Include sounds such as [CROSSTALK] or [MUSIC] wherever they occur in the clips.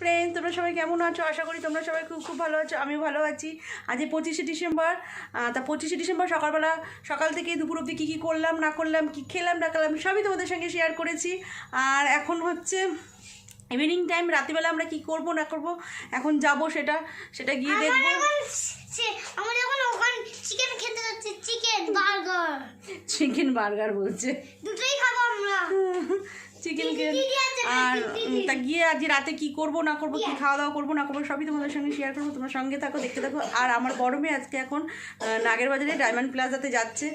Friend তোমরা সবাই কেমন আছো? আশা করি তোমরা সবাই খুব খুব ভালো আছো। আমি ভালো আছি। আজ পঁচিশে ডিসেম্বর। তা পঁচিশে ডিসেম্বর সকালবেলা সকাল থেকে দুপুর অবধি কী কী করলাম না করলাম কী খেলাম না খেলাম সবই তোমাদের সঙ্গে শেয়ার করেছি। আর এখন হচ্ছে ইভিনিং টাইম রাত্রিবেলা আমরা কি করব না করব এখন যাব সেটা সেটা গিয়ে দেখব। আমরা যখন ওখানে চিকেন খেতে যাচ্ছি চিকেন বার্গার চিকেন বার্গার বলছে। দুটোই খাব আমরা। [LAUGHS] চিকেন আর তা গিয়ে আজ রাতে কি করব না করব কি খাওয়া দাওয়া করব না করব সবই তোমাদের সঙ্গে শেয়ার করব তোমার সঙ্গে থাকো দেখতে থাকো। আর আমার বড় মেয়ে আজকে এখন নাগের বাজারে ডায়মন্ড প্লাজাতে যাচ্ছে।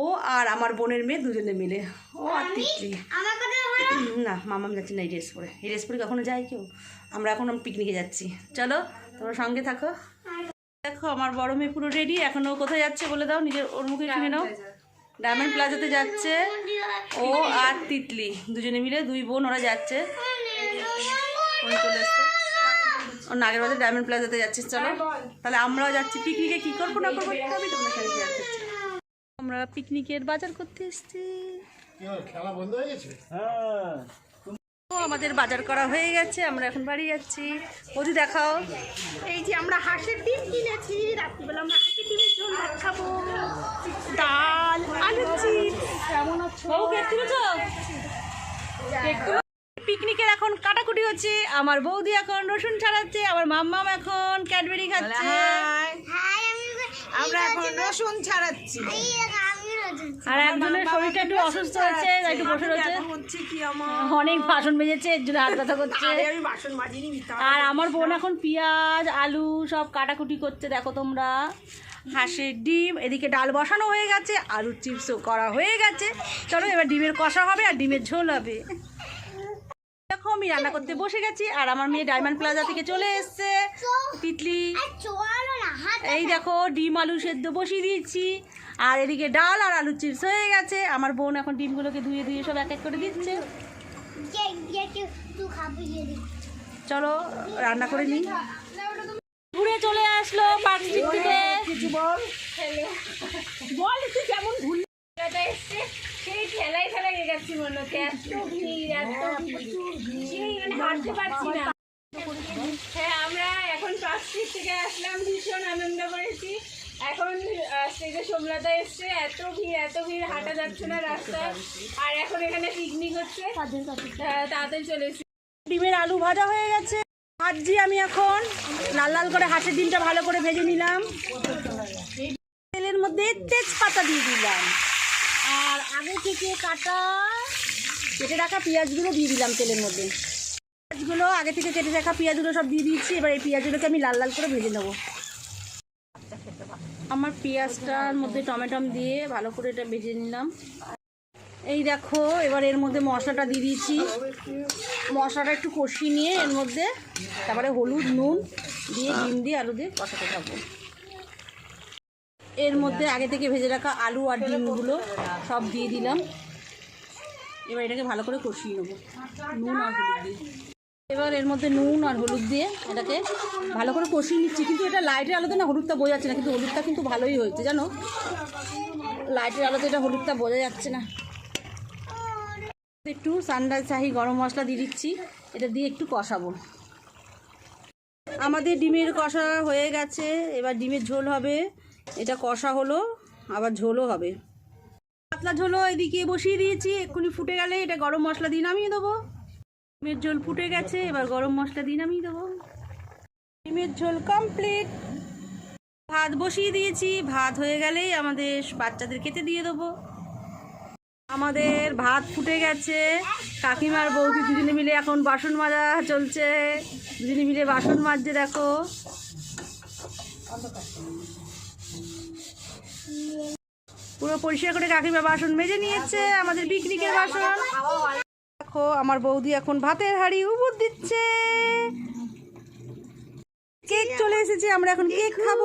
ও আর আমার বোনের মেয়ে দুজনে মিলে। ও আর বলো। না মামাম যাচ্ছি না এই ড্রেস পরে। এই ড্রেস পরে কখনো যায় কেউ? আমরা এখন পিকনিকে যাচ্ছি। চলো তোমার সঙ্গে থাকো। দেখো আমার বড় মেয়ে পুরো রেডি এখন ও কোথায় যাচ্ছে বলে দাও নিজের ওর মুখে শুনে নাও। ডায়মন্ড প্লাজাতে যাচ্ছে ও আর তিতলি। দুজনে মিলে দুই বোন ওরা যাচ্ছে। ও নাগের বাজার ডায়মন্ড প্লাজাতে যাচ্ছিস চলো তাহলে আমরাও যাচ্ছি। পিকনিকে কি করব না করব সবই তোমাদের সাথে শেয়ার করছি। আমরা পিকনিকের বাজার করতে এসছি। খেলা বন্ধ হয়ে গেছে? ও আমাদের বাজার করা হয়ে গেছে আমরা এখন বাড়ি যাচ্ছি। ওদি দেখাও। এই যে আমরা হাঁসের ডিম কিনেছি রাত্রিবেলা আমরা হাঁসের ডিমের ভাত খাব। ডাল আলু চিপস। কেমন আছো? পিকনিকের এখন কাটাকুটি হচ্ছে। আমার বৌদি এখন রসুন ছাড়াচ্ছে আমার মাম্মাম এখন ক্যাডবেরি খাচ্ছে। হাই। আমরা এখন রসুন ছাড়াচ্ছি। আর একজনের শরীরটা একটু অসুস্থ হচ্ছে একটু বসে রয়েছে। আমার? অনেক বাসন মেজেছে এর জন্য হাত ব্যথা করছে। আরে আমার বোন এখন পেঁয়াজ আলু সব কাটাকুটি করছে দেখো তোমরা। হাঁসের ডিম এদিকে ডাল বসানো হয়ে গেছে আলুর চিপসও করা হয়ে গেছে। চলো এবার ডিমের কষা হবে আর ডিমের ঝোল হবে। আমি রান্না করতে বসে গেছি আর আমার মেয়ে ডায়মন্ড প্লাজা থেকে চলে এসছে তিতলি এই দেখো ডিম আলু সেদ্ধ বসিয়ে দিয়েছি আর এদিকে ডাল আর আলুর চিপস হয়ে গেছে আমার বোন এখন ডিমগুলোকে ধুয়ে ধুয়ে সব এক এক করে দিচ্ছে চলো রান্না করে নিই ঘুরে চলে আসলো বল কেমন ভুল ঠেলাই ঠেলাই গেছি মনে হচ্ছে। এত ভিড় এত ভিড়। মানে হাঁটতে পারছি না। হ্যাঁ আমরা এখন থেকে আসলাম ভীষণ আনন্দ করেছি। এখন স্টেজে সোমলাতা এসছে। এত ভিড় এত ভিড় হাঁটা যাচ্ছে না রাস্তায়। আর এখন এখানে পিকনিক হচ্ছে। হ্যাঁ, তাড়াতাড়ি চলে এসেছি ডিমের আলু ভাজা হয়ে গেছে। ভাজছি আমি এখন। লাল লাল করে হাঁসের ডিমটা ভালো করে ভেজে নিলাম। তেলের মধ্যে তেজপাতা দিয়ে দিলাম। আর আগে থেকে কাটা কেটে রাখা পেঁয়াজগুলো দিয়ে দিলাম তেলের মধ্যে। পেঁয়াজগুলো আগে থেকে কেটে রাখা পেঁয়াজগুলো সব দিয়ে দিচ্ছি এবার এই পেঁয়াজগুলোকে আমি লাল লাল করে ভেজে নেব। আমার পেঁয়াজটার মধ্যে টমেটম দিয়ে ভালো করে এটা ভেজে নিলাম। এই দেখো, এবার এর মধ্যে মশলাটা দিয়ে দিয়েছি। মশলাটা একটু কষিয়ে নিয়ে এর মধ্যে তারপরে হলুদ, নুন দিয়ে, ডিম দিয়ে, আলু দিয়ে কষাতে থাকব। এর মধ্যে আগে থেকে ভেজে রাখা আলু আর ডিমগুলো সব দিয়ে দিলাম। এবার এটাকে ভালো করে কষিয়ে নেব। নুন আর হলুদ দিয়ে। এবার এর মধ্যে নুন আর হলুদ দিয়ে এটাকে ভালো করে কষিয়ে নিচ্ছি। কিন্তু এটা লাইটের আলোতে না হলুদটা বোঝা যাচ্ছে না, কিন্তু হলুদটা কিন্তু ভালোই হয়েছে, জানো? লাইটের আলোতে এটা হলুদটা বোঝা যাচ্ছে না। একটু সানরাইজ শাহি গরম মশলা দিয়ে দিচ্ছি। এটা দিয়ে একটু কষাবো। আমাদের ডিমের কষা হয়ে গেছে। এবার ডিমের ঝোল হবে। এটা কষা হলো, আবার ঝোলও হবে। পাতলা ঝোলও এদিকে বসিয়ে দিয়েছি, এক্ষুনি ফুটে গেলে এটা গরম মশলা দিয়ে নামিয়ে দেবো। ডিমের ঝোল ফুটে গেছে, এবার গরম মশলা দিয়ে নামিয়ে দেবো। ডিমের ঝোল কমপ্লিট ভাত বসিয়ে দিয়েছি, ভাত হয়ে গেলেই আমাদের বাচ্চাদের খেতে দিয়ে দেবো। আমাদের ভাত ফুটে গেছে, কাকিমার বৌদি দুজনে মিলে এখন বাসন মাজা চলছে। দুজনে মিলে বাসন মাজছে, দেখো। পুরো পরিষ্কার করে কাকিমা বাসন মেজে নিয়েছে, আমাদের পিকনিকের বাসন। দেখো, আমার বৌদি এখন ভাতের হাঁড়ি উবুর দিচ্ছে। কেক চলে এসেছে, আমরা এখন কেক খাব।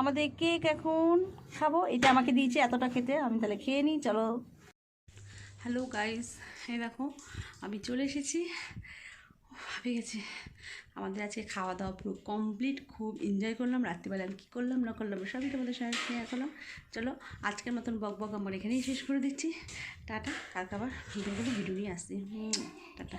আমাদের কেক এখন খাব। এটা আমাকে দিয়েছে এতটা খেতে, আমি তাহলে খেয়ে নিই, চলো। হ্যালো গাইস এই দেখো, আমি চলে এসেছি। ভাবে গেছে, আমাদের আজকে খাওয়া দাওয়া পুরো কমপ্লিট খুব এনজয় করলাম, রাত্রিবেলা আমি কী করলাম, না করলাম, সবই তোমাদের সঙ্গে শেয়ার করলাম। চলো, আজকের মতন বক বক আমার এখানেই শেষ করে দিচ্ছি। টাটা, কালকে আবার ভিডিও ভিডিও নিয়ে আসছি। টাটা।